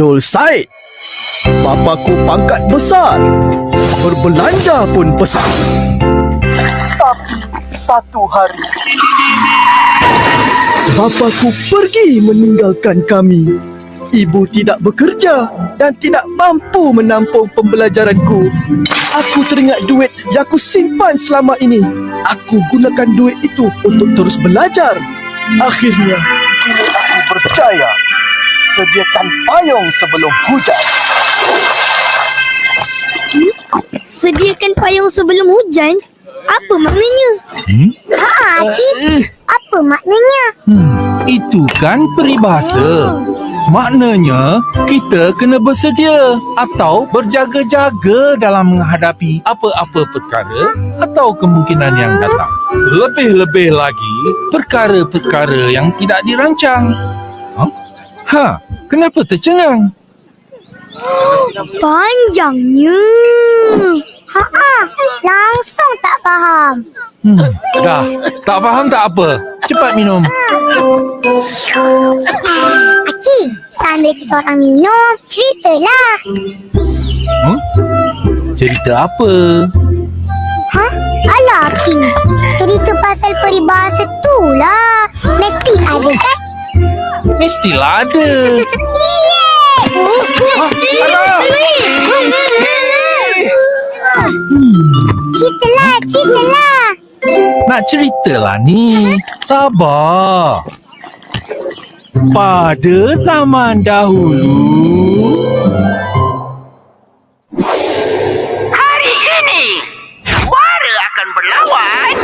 Dol Said. Bapaku pangkat besar. Berbelanja pun besar. Tapi satu hari Bapaku pergi meninggalkan kami. Ibu tidak bekerja dan tidak mampu menampung pembelajaranku. Aku teringat duit yang aku simpan selama ini. Aku gunakan duit itu untuk terus belajar. Akhirnya, kini aku berjaya. Sediakan payung sebelum hujan. Sediakan payung sebelum hujan? Apa maknanya? Hmm? Ha, Akif. Apa maknanya? Hmm, itu kan peribahasa. Maknanya kita kena bersedia atau berjaga-jaga dalam menghadapi apa-apa perkara atau kemungkinan yang datang. Lebih-lebih lagi perkara-perkara yang tidak dirancang. Ha? Ha, kenapa tercengang? Panjangnya. Ha, langsung tak faham. Hmm, dah, tak faham tak apa. Cepat minum. Akif, sambil kita orang minum, ceritalah. Hmm? Cerita apa? Ha? Alah, Akif. Cerita pasal peribahasa tu lah. Mesti ada kan? Mestilah ada. alah. Ceritalah, ceritalah. Nak ceritalah ni. Sabar. Pada zaman dahulu, Hari ini, juara akan berlawan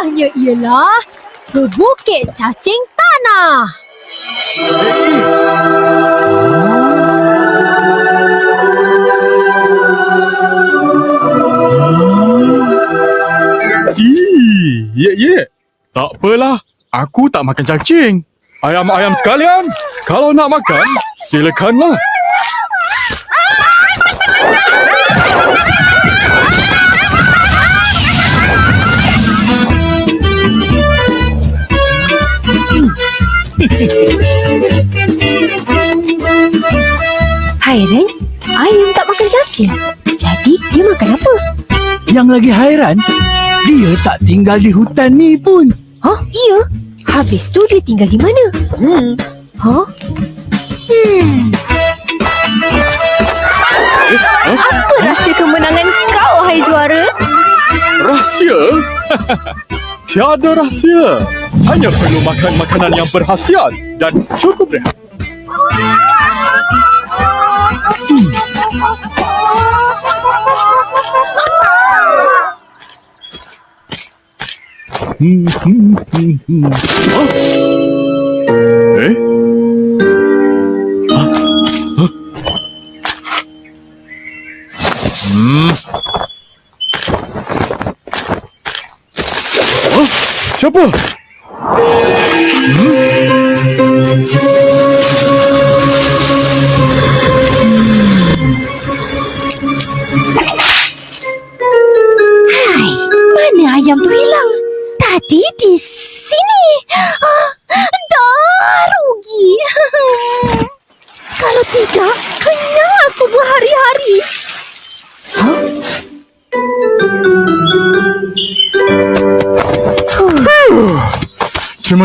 Hadiahnya ialah sebukit cacing tanah. Ih, ye ye. Tak apalah. Aku tak makan cacing. Ayam-ayam sekalian, kalau nak makan, silakanlah. Hairan, ayam tak makan cacing. Jadi dia makan apa? Yang lagi hairan, dia tak tinggal di hutan ni pun. Hah? Iya. Habis tu dia tinggal di mana? Hmm. Hah? Hmm. Apa rahsia kemenangan kau, hai juara? Rahsia? Tiada rahsia. Hanya perlu makan makanan yang berhasiat dan cukup rehat. Hmm. Eh? Ah. Hmm. Siapa?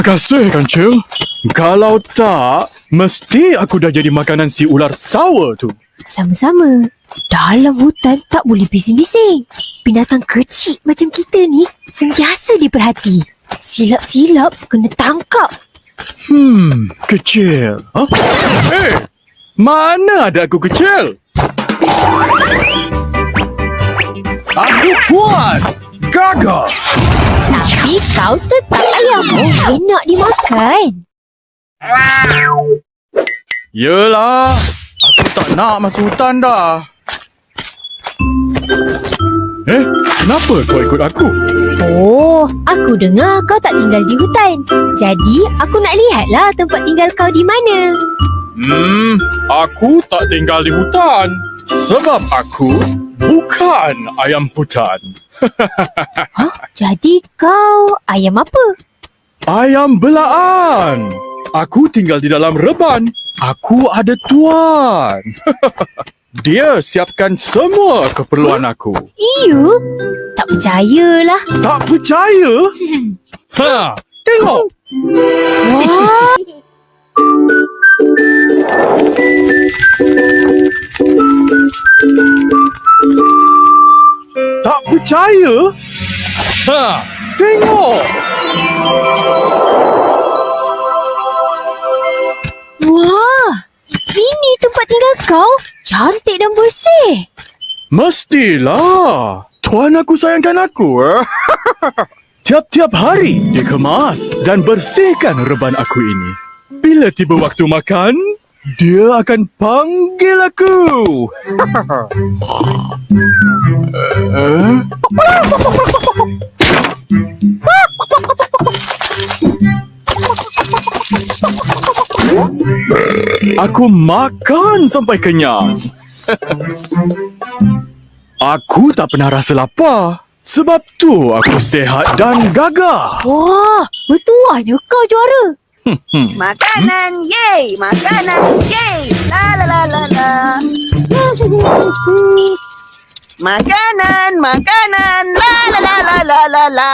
Kasih, Kancil. Kalau tak, mesti aku dah jadi makanan si ular sour tu. Sama-sama. Dalam hutan tak boleh bising-bising. Binatang kecil macam kita ni sentiasa diperhati. Silap-silap kena tangkap. Hmm, kecil. Huh? Eh, mana ada aku kecil? Aku kuat. Gagal. Tapi kau tetap ayam. ayam enak dimakan. Yelah, aku tak nak masuk hutan dah. Eh, kenapa kau ikut aku? Oh, aku dengar kau tak tinggal di hutan. Jadi, aku nak lihatlah tempat tinggal kau di mana. Hmm, aku tak tinggal di hutan. Sebab aku bukan ayam hutan. Jadi, kau ayam apa? Ayam belaan. Aku tinggal di dalam reban. Aku ada tuan. Dia siapkan semua keperluan aku. Iyu? Tak percayalah. Tak percaya? Ha, tengok. Wah, Tak percaya? Ha, tengok. wah. Ini tempat tinggal kau. Cantik dan bersih. Mestilah. Tuan aku sayangkan aku. eh. Tiap-tiap hari dia kemas dan bersihkan reban aku ini. Bila tiba waktu makan, dia akan panggil aku. Eh? Aku makan sampai kenyang. Aku tak pernah rasa lapar. Sebab tu aku sehat dan gagah. Wah, bertuahnya kau juara. Makanan, yay! Makanan, yay! La la la la la. Makanan, makanan, la la la la la la la.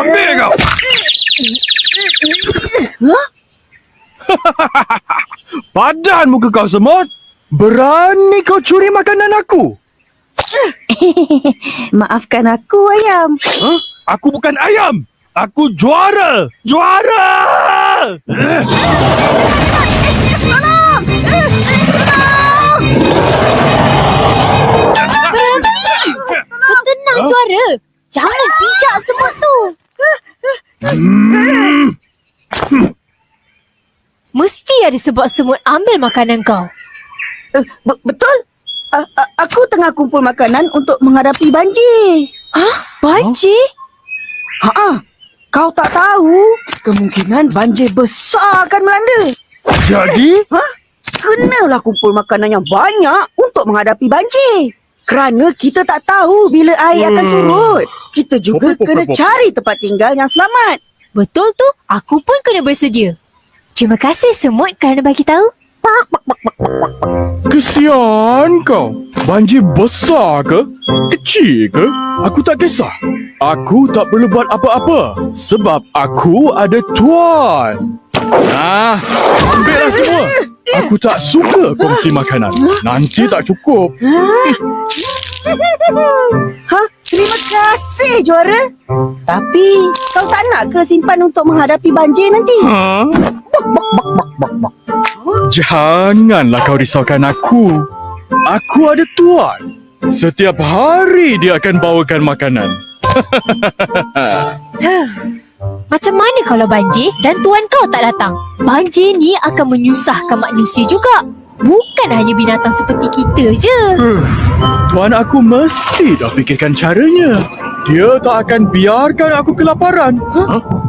Ambil kau. Padan muka kau semut. Berani kau curi makanan aku? Maafkan aku, ayam. Huh? Aku bukan ayam. Aku juara. Juara! Sebab semut ambil makanan kau. Eh, be- betul? A- a- aku tengah kumpul makanan untuk menghadapi banjir. Banjir? Ha Kau tak tahu kemungkinan banjir besar akan melanda. Jadi, Ha? Kenalah kumpul makanan yang banyak untuk menghadapi banjir. Kerana kita tak tahu bila air akan Hmm. surut. Kita juga Pop, pop, kena pop, cari tempat tinggal yang selamat. Betul tu, aku pun kena bersedia. Terima kasih semut kerana bagi tahu. kesian kau. Banjir besar ke? Kecil ke? Aku tak kisah. Aku tak perlu buat apa-apa. Sebab aku ada tuan. Ah, ambillah semua. Aku tak suka kongsi makanan. Nanti tak cukup. Ha? Juara. Tapi kau tak nak ke simpan untuk menghadapi banjir nanti? Ha? Janganlah kau risaukan aku. Aku ada tuan. Setiap hari dia akan bawakan makanan. Macam mana kalau banjir dan tuan kau tak datang? Banjir ni akan menyusahkan manusia juga. Bukan hanya binatang seperti kita je. Huh, Tuan aku mesti dah fikirkan caranya. Dia tak akan biarkan aku kelaparan. Huh?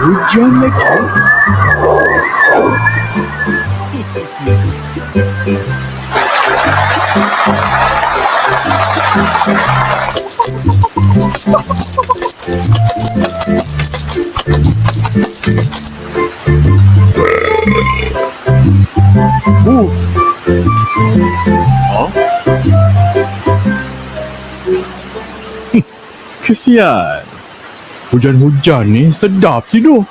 Hujan lagi. Uh. Kesian. Hujan-hujan ni sedap tidur.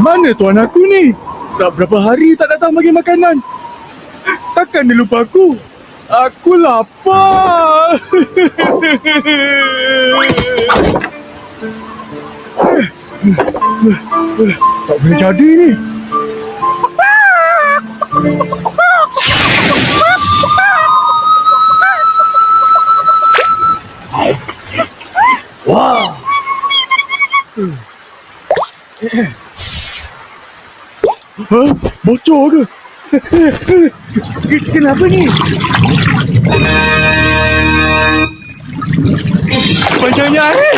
Mana tuan aku ni? Tak berapa hari tak datang bagi makanan. Takkan dia lupa aku? Aku lapar. tak boleh jadi ni. Ha? Bocor ke? Kenapa ni? Panjangnya air.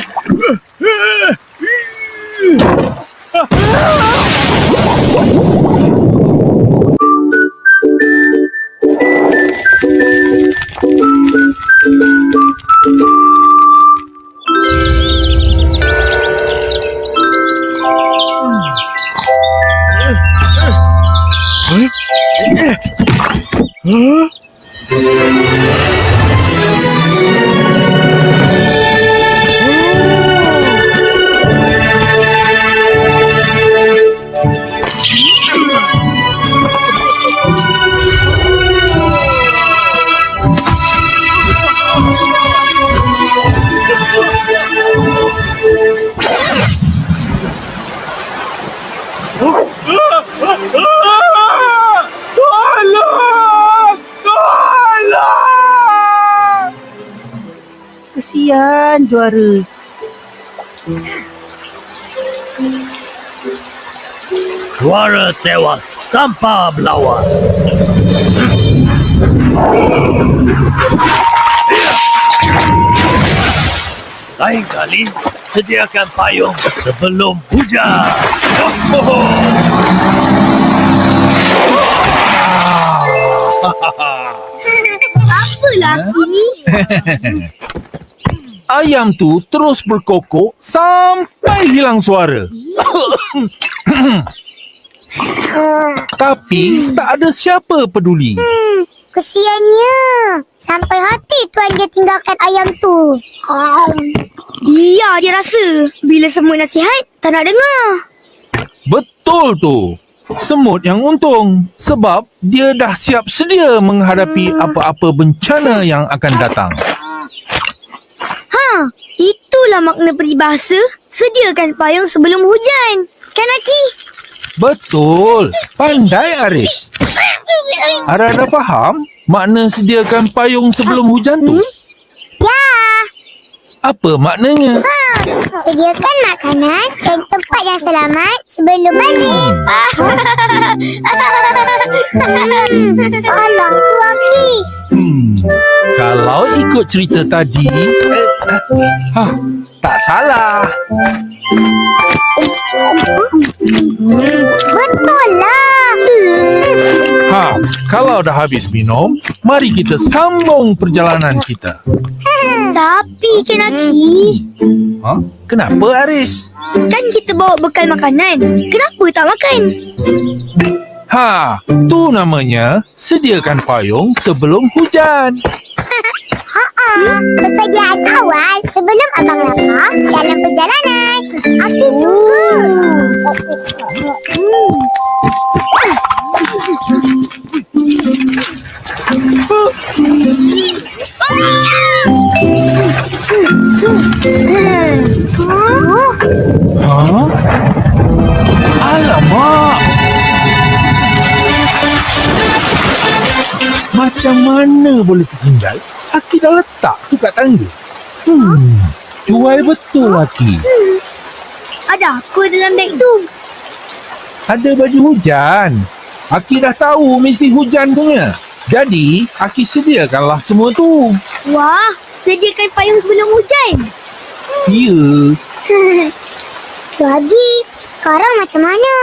응? Oh! Kesian juara. Juara tewas tanpa berlawan. Lain kali, sediakan payung sebelum hujan. Oh, oh, oh. Apalah aku ni? Ayam tu terus berkokok sampai hilang suara. Tapi tak ada siapa peduli. Kesiannya. Sampai hati tuan dia tinggalkan ayam tu. Dia dia rasa. Bila semua nasihat, tak nak dengar. Betul tu. Semut yang untung sebab dia dah siap sedia menghadapi apa-apa bencana yang akan datang. Ha, itulah makna peribahasa. Sediakan payung sebelum hujan. Kan Aki? Betul. Pandai Aris. Ara dah faham makna sediakan payung sebelum hujan tu? Ya. Apa maknanya? Sediakan makanan dan tempat yang selamat sebelum banjir. Salah tu Aki. Hmm. Kalau ikut cerita tadi, eh, ha, tak salah. Betul lah. Ha, kalau dah habis minum, mari kita sambung perjalanan kita. Tapi kan Aki, Ha? Kenapa Aris? kan kita bawa bekal makanan. Kenapa tak makan? Ha, tu namanya sediakan payung sebelum hujan. Haa, persediaan awal sebelum abang lapar dalam perjalanan. Aki tunggu. Tangga. Hmm, cuai betul laki. Ada apa dalam beg tu? Ada baju hujan. Aki dah tahu mesti hujan punya. Jadi, Aki sediakanlah semua tu. Wah, sediakan payung sebelum hujan. Ya, Jadi, sekarang macam mana?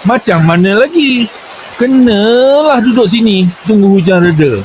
macam mana lagi? Kenalah duduk sini tunggu hujan reda.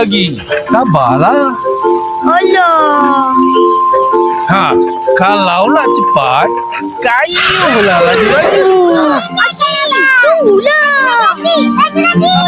Lagi. Sabarlah. Alah. Ha, kalau nak cepat, kayuhlah laju-laju. Aki, tunggulah. Lagi, lagi, lagi.